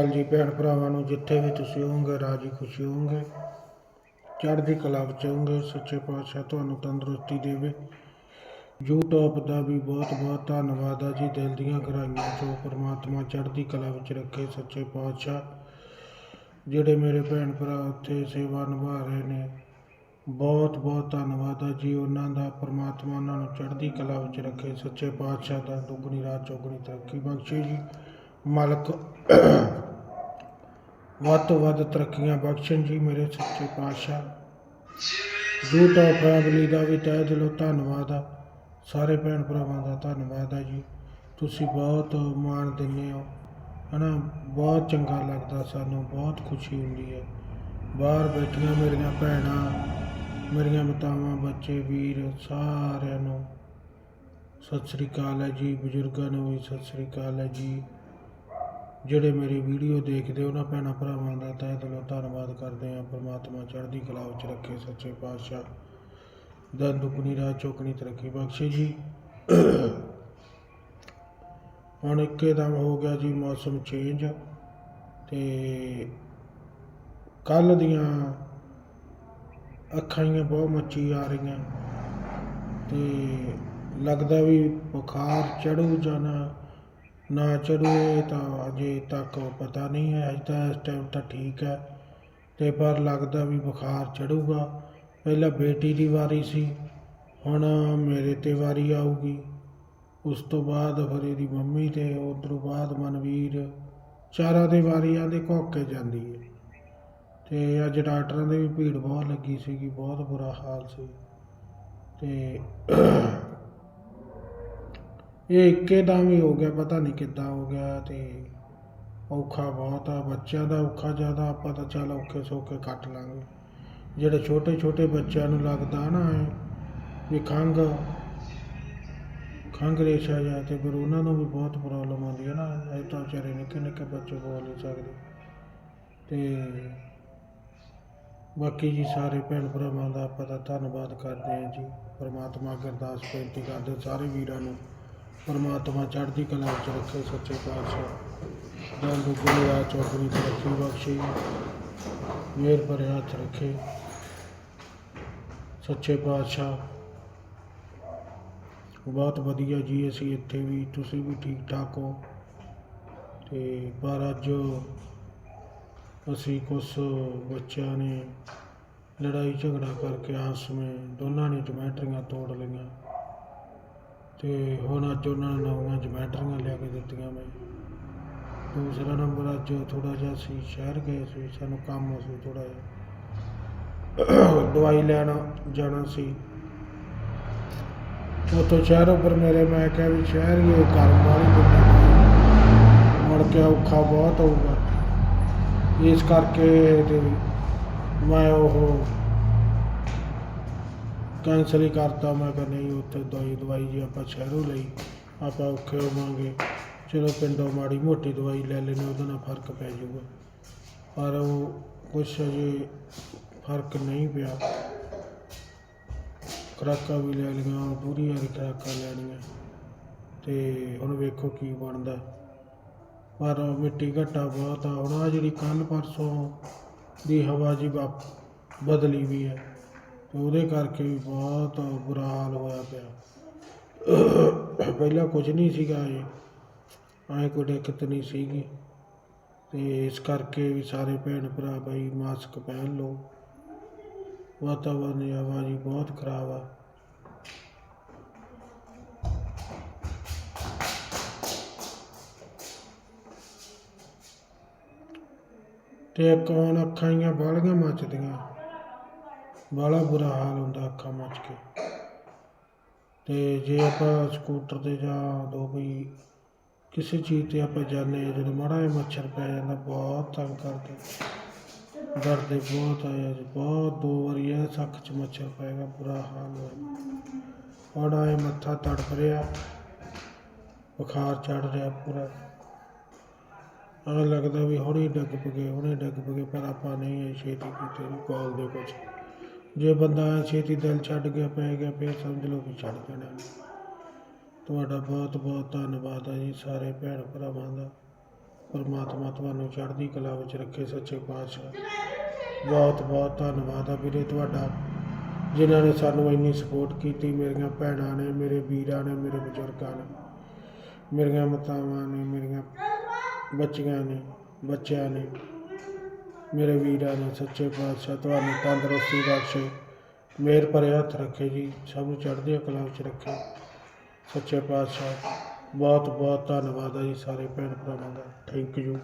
ਹਾਲ ਜੀ ਭੈਣ ਭਰਾਵਾਂ ਨੂੰ ਜਿੱਥੇ ਵੀ ਤੁਸੀਂ ਹੋਵੋਗੇ, ਰਾਜੀ ਖੁਸ਼ੀ ਹੋਵੋਗੇ, ਚੜ੍ਹਦੀ ਕਲਾ ਵਿੱਚ ਹੋਵੋਗੇ, ਸੱਚੇ ਪਾਤਸ਼ਾਹ ਤੁਹਾਨੂੰ ਤੰਦਰੁਸਤੀ ਦੇਵੇ। YouTube ਦਾ ਵੀ ਬਹੁਤ ਬਹੁਤ ਧੰਨਵਾਦ ਆ ਜੀ, ਦਿਲ ਦੀਆਂ ਗਹਿਰਾਈਆਂ ਚੋਂ ਪ੍ਰਮਾਤਮਾ ਚੜ੍ਹਦੀ ਕਲਾ ਵਿੱਚ ਰੱਖੇ ਸੱਚੇ ਪਾਤਸ਼ਾਹ, ਜਿਹੜੇ ਮੇਰੇ ਭੈਣ ਭਰਾ ਉੱਥੇ ਸੇਵਾ ਨਿਭਾ ਰਹੇ ਨੇ। ਬਹੁਤ ਬਹੁਤ ਧੰਨਵਾਦ ਆ ਜੀ, ਉਹਨਾਂ ਦਾ ਪ੍ਰਮਾਤਮਾ ਉਹਨਾਂ ਨੂੰ ਚੜ੍ਹਦੀ ਕਲਾ ਵਿੱਚ ਰੱਖੇ, ਸੱਚੇ ਪਾਤਸ਼ਾਹ ਦਾ ਦੁੱਗਣੀ ਰਾਤ ਚੌਗਣੀ ਤਰੱਕੀ ਬਖਸ਼ੇ ਜੀ। ਮਾਲਕ ਵੱਧ ਤੋਂ ਵੱਧ ਤਰੱਕੀਆਂ ਬਖਸ਼ਣ ਜੀ ਮੇਰੇ ਸੱਚੇ ਪਾਤਸ਼ਾਹ। YouTube ਫੈਮਿਲੀ ਦਾ ਵੀ ਤਹਿ ਦਿਲੋਂ ਧੰਨਵਾਦ ਆ, ਸਾਰੇ ਭੈਣ ਭਰਾਵਾਂ ਦਾ ਧੰਨਵਾਦ ਆ ਜੀ। ਤੁਸੀਂ ਬਹੁਤ ਮਾਣ ਦਿੰਦੇ ਹੋ। ਹਨਾ, ਬਹੁਤ ਚੰਗਾ ਲੱਗਦਾ ਸਾਨੂੰ, ਬਹੁਤ ਖੁਸ਼ੀ ਹੁੰਦੀ ਹੈ ਬਾਹਰ ਬੈਠੀਆਂ ਮੇਰੀਆਂ ਭੈਣਾਂ, ਮੇਰੀਆਂ ਮਾਤਾਵਾਂ, ਬੱਚੇ, ਵੀਰ ਸਾਰਿਆਂ ਨੂੰ ਸਤਿ ਸ੍ਰੀ ਅਕਾਲ ਹੈ ਜੀ, ਬਜ਼ੁਰਗਾਂ ਨੂੰ ਵੀ ਸਤਿ ਸ੍ਰੀ ਅਕਾਲ ਹੈ ਜੀ। ਜਿਹੜੇ ਮੇਰੀ ਵੀਡੀਓ ਦੇਖਦੇ ਉਹਨਾਂ ਭੈਣਾਂ ਭਰਾਵਾਂ ਦਾ, ਤਹਿ ਦਿਲੋਂ ਧੰਨਵਾਦ ਕਰਦੇ ਹਾਂ। ਪ੍ਰਮਾਤਮਾ ਚੜ੍ਹਦੀ ਕਲਾ ਵਿੱਚ ਰੱਖੇ ਸੱਚੇ ਪਾਤਸ਼ਾਹ। ਦਨ ਦੁਗਣੀ ਰਾਤ ਚੌਕਣੀ ਤਰੱਕੀ ਬਖਸ਼ੇ ਜੀ। ਹੁਣ ਇੱਕਦਮ ਹੋ ਗਿਆ ਜੀ ਮੌਸਮ ਚੇਂਜ ਤੇ ਕੱਲ ਦੀਆਂ ਅੱਖਾਂ ਹੀ ਬਹੁਤ ਮੱਚੀ ਆ ਰਹੀਆਂ। ਤੇ ਲੱਗਦਾ ਵੀ ਬੁਖਾਰ ਚੜੂ ਜਾਣਾ ਨਾ ਨਾ ਤਾਂ ਅਜੇ ਤੱਕ ਪਤਾ ਨਹੀਂ ਹੈ, ਅੱਜ ਤਾਂ ਇਸ ਟਾਈਮ ਤਾਂ ਠੀਕ ਹੈ। ਅਤੇ ਪਰ ਲੱਗਦਾ ਵੀ ਬੁਖਾਰ ਚੜੂਗਾ ਪਹਿਲਾਂ ਬੇਟੀ ਦੀ ਵਾਰੀ ਸੀ, ਹੁਣ ਮੇਰੇ ਤੇ ਵਾਰੀ ਆਊਗੀ। ਉਸ ਤੋਂ ਬਾਅਦ ਫਿਰ ਇਹਦੀ ਮੰਮੀ ਤੇ, ਉੱਧਰੋਂ ਬਾਅਦ ਮਨਵੀਰ। ਚਾਰਾਂ ਦੇ ਵਾਰੀ ਦੇ ਘੁੱਕ ਕੇ ਜਾਂਦੀ ਹੈ। ਅਤੇ ਅੱਜ ਡਾਕਟਰਾਂ ਦੇ ਵੀ ਭੀੜ ਬਹੁਤ ਲੱਗੀ ਸੀਗੀ, ਬਹੁਤ ਬੁਰਾ ਹਾਲ ਸੀ। ਅਤੇ ਇਹ ਇੱਕੇਦਮ ਹੀ ਹੋ ਗਿਆ, ਪਤਾ ਨਹੀਂ ਕਿੱਦਾਂ ਹੋ ਗਿਆ ਤੇ ਔਖਾ ਬਹੁਤ ਆ, ਬੱਚਿਆਂ ਦਾ ਔਖਾ ਜ਼ਿਆਦਾ, ਆਪਾਂ ਤਾਂ ਚੱਲ ਔਖੇ ਸੌਖੇ ਕੱਟ ਲਾਂਗੇ। ਜਿਹੜੇ ਛੋਟੇ ਛੋਟੇ ਬੱਚਿਆਂ ਨੂੰ ਲੱਗਦਾ ਨਾ ਐਂ ਵੀ ਖੰਘ ਖੰਘ ਰੇਸ਼ਾ ਜਾਂ ਤੇ ਫਿਰ ਉਹਨਾਂ ਨੂੰ ਵੀ ਬਹੁਤ ਪ੍ਰੋਬਲਮ ਆਉਂਦੀ ਹੈ ਨਾ, ਇਹ ਤਾਂ ਵਿਚਾਰੇ ਨਿੱਕੇ ਨਿੱਕੇ ਬੱਚੇ ਬੋਲ ਨਹੀਂ ਸਕਦੇ। ਤੇ ਬਾਕੀ ਜੀ ਸਾਰੇ ਭੈਣ ਭਰਾਵਾਂ ਦਾ ਆਪਾਂ ਤਾਂ ਧੰਨਵਾਦ ਕਰਦੇ ਹਾਂ ਜੀ, ਪਰਮਾਤਮਾ ਅੱਗੇ ਅਰਦਾਸ ਬੇਨਤੀ ਕਰਦੇ ਸਾਰੇ ਵੀਰਾਂ ਨੂੰ। ਪਰਮਾਤਮਾ ਚੜ੍ਹਦੀ ਕਲਾ ਵਿੱਚ ਰੱਖੇ ਸੱਚੇ ਪਾਤਸ਼ਾਹ। ਦੰਦ ਦੁਗਣੀ ਰਾਤ ਚੌਗਣੀ ਤਰੱਕੀ ਬਖਸ਼ੇ ਮਿਹਰ ਭਰੇ ਹੱਥ ਰੱਖੇ। ਸੱਚੇ ਪਾਤਸ਼ਾਹ, ਬਹੁਤ ਵਧੀਆ ਜੀ ਅਸੀਂ ਇੱਥੇ ਵੀ, ਤੁਸੀਂ ਵੀ ਠੀਕ ਠਾਕ ਹੋ। ਤੇ ਪਰ ਅੱਜ ਅਸੀਂ ਕੁਝ ਬੱਚਿਆਂ ਨੇ ਲੜਾਈ ਝਗੜਾ ਕਰਕੇ ਆਪਸ ਵਿੱਚ ਦੋਨਾਂ ਨੇ ਜਮੈਟਰੀਆਂ ਤੋੜ ਲਈਆਂ। ਅਤੇ ਹੁਣ ਅੱਜ ਉਹਨਾਂ ਨੇ ਨਵੀਆਂ ਜਮੈਟਰੀਆਂ ਲਿਆ ਕੇ ਦਿੱਤੀਆਂ ਮੈਂ ਦੂਸਰਾ ਨੰਬਰ ਅੱਜ ਥੋੜ੍ਹਾ ਜਿਹਾ ਅਸੀਂ ਸ਼ਹਿਰ ਗਏ ਸੀ, ਸਾਨੂੰ ਕੰਮ ਸੀ ਥੋੜ੍ਹਾ ਜਿਹਾ। ਦਵਾਈ ਲੈਣ ਜਾਣਾ ਸੀ। ਉੱਥੋਂ ਸ਼ਹਿਰ ਉੱਪਰ ਮੇਰੇ ਮੈਂ ਕਿਹਾ ਵੀ ਸ਼ਹਿਰ ਹੀ ਇਹ ਕਰਮ ਵਾਲੀ ਦੁਨੀਆ ਮੁੜ ਕੇ ਔਖਾ ਬਹੁਤ ਹੋਊਗਾ। ਇਸ ਕਰਕੇ ਮੈਂ ਉਹ ਕੈਂਸਲ ਹੀ ਕਰਤਾ। ਮੈਂ ਕਿਹਾ ਨਹੀਂ, ਉੱਥੇ ਦਵਾਈ ਦਵਾਈ ਜੇ ਆਪਾਂ ਸ਼ਹਿਰੋਂ ਲਈ, ਆਪਾਂ ਔਖੇ ਹੋਵਾਂਗੇ। ਚਲੋ ਪਿੰਡੋਂ ਮਾੜੀ ਮੋਟੀ ਦਵਾਈ ਲੈ ਲੈਣੇ ਉਹਦੇ ਨਾਲ ਫ਼ਰਕ ਪੈ ਜਾਊਗਾ। ਪਰ ਉਹ ਕੁਛ ਅਜੇ ਫ਼ਰਕ ਨਹੀਂ ਪਿਆ। ਖੁਰਾਕਾਂ ਵੀ ਲੈ ਲਈਆਂ ਪੂਰੀ ਵਾਲੀ ਖੁਰਾਕਾਂ ਲੈਣੀਆਂ। ਤੇ ਹੁਣ ਵੇਖੋ ਕੀ ਬਣਦਾ। ਪਰ ਮਿੱਟੀ ਘੱਟਾ ਬਹੁਤ ਆ। ਹੁਣ ਆ ਜਿਹੜੀ ਕੱਲ ਪਰਸੋਂ ਦੀ ਹਵਾ ਜੀ ਵਾ- ਬਦਲੀ ਵੀ ਹੈ। ਤੇ ਉਹਦੇ ਕਰਕੇ ਵੀ ਬਹੁਤ ਬੁਰਾ ਹਾਲ ਹੋਇਆ ਪਿਆ। ਪਹਿਲਾਂ ਕੁਝ ਨਹੀਂ ਸੀਗਾ ਇਹ। ਐਂ ਕੋਈ ਦਿੱਕਤ ਨਹੀਂ ਸੀਗੀ। ਅਤੇ ਇਸ ਕਰਕੇ ਵੀ ਸਾਰੇ ਭੈਣ ਭਰਾ ਬਈ ਮਾਸਕ ਪਹਿਨ ਲਓ। ਵਾਤਾਵਰਨ ਦੀ ਹਵਾ ਜੀ ਬਹੁਤ ਖਰਾਬ ਆ। ਤੇ ਕੌਣ ਅੱਖਾਂ ਜੀਆਂ ਬਾਹਲੀਆਂ ਮੱਚਦੀਆਂ। ਬਾਹਲਾ ਬੁਰਾ ਹਾਲ ਹੁੰਦਾ ਅੱਖਾਂ ਮੱਚ ਕੇ। ਤੇ ਜੇ ਆਪਾਂ ਸਕੂਟਰ ਤੇ ਜਾਂ ਦੋ ਕੋਈ ਕਿਸੇ ਚੀਜ਼ ਤੇ ਆਪਾਂ ਜਾਂਦੇ ਹਾਂ, ਜਦੋਂ ਮਾੜਾ ਜਿਹਾ ਮੱਛਰ ਪੈ ਜਾਂਦਾ, ਬਹੁਤ ਤੰਗ ਕਰਦੇ। ਡਰਦੇ ਬਹੁਤ ਆਇਆ ਜੀ, ਬਹੁਤ ਦੋ ਵਾਰੀ ਇਹ ਸੱਖ ਚ ਮੱਛਰ ਪੈ ਗਿਆ, ਬੁਰਾ ਹਾਲ ਹੋਇਆ। ਬੜਾ ਇਹ ਮੱਥਾ ਤੜਪ ਰਿਹਾ, ਬੁਖਾਰ ਚੜ ਰਿਹਾ ਪੂਰਾ। ਐਂ ਲੱਗਦਾ ਵੀ ਹੁਣੇ ਡੱਗ ਪਗੇ ਹੁਣੇ ਡੱਗ ਪਗੇ ਪਰ ਆਪਾਂ ਨਹੀਂ, ਇਹ ਛੇਤੀ ਕੀਤੇ ਨਹੀਂ ਕੋਲ ਦੇ ਕੁਛ ਜੇ ਬੰਦਾ ਐਂ ਛੇਤੀ ਦਿਲ ਛੱਡ ਗਿਆ, ਪੈ ਗਿਆ, ਫਿਰ ਸਮਝ ਲਓ ਵੀ ਛੱਡ ਜਾਣਾ ਤੁਹਾਡਾ ਬਹੁਤ ਬਹੁਤ ਧੰਨਵਾਦ ਹੈ ਜੀ ਸਾਰੇ ਭੈਣ ਭਰਾਵਾਂ ਦਾ। ਪਰਮਾਤਮਾ ਤੁਹਾਨੂੰ ਚੜ੍ਹਦੀ ਕਲਾ ਵਿੱਚ ਰੱਖੇ ਸੱਚੇ ਪਾਤਸ਼ਾਹ। ਬਹੁਤ ਬਹੁਤ ਧੰਨਵਾਦ ਆ ਵੀਰੇ ਤੁਹਾਡਾ, ਜਿਨ੍ਹਾਂ ਨੇ ਸਾਨੂੰ ਇੰਨੀ ਸਪੋਰਟ ਕੀਤੀ। ਮੇਰੀਆਂ ਭੈਣਾਂ ਨੇ, ਮੇਰੇ ਵੀਰਾਂ ਨੇ, ਮੇਰੇ ਬਜ਼ੁਰਗਾਂ ਨੇ, ਮੇਰੀਆਂ ਮਾਤਾਵਾਂ ਨੇ, ਮੇਰੀਆਂ ਬੱਚੀਆਂ ਨੇ, ਬੱਚਿਆਂ ਨੇ। ਮੇਰੇ ਵੀਰਾਂ ਨੇ ਸੱਚੇ ਪਾਤਸ਼ਾਹ, ਤੁਹਾਨੂੰ ਤੰਦਰੁਸਤੀ ਬਖਸ਼ੇ। ਮੇਰ ਭਰੇ ਹੱਥ ਰੱਖੇ ਜੀ, ਸਭ ਨੂੰ ਚੜ੍ਹਦੀ ਕਲਾ ਵਿੱਚ ਰੱਖੇ। ਸੱਚੇ ਪਾਤਸ਼ਾਹ ਬਹੁਤ ਬਹੁਤ ਧੰਨਵਾਦ ਹੈ ਜੀ ਸਾਰੇ ਭੈਣ ਭਰਾਵਾਂ ਦਾ। Thank you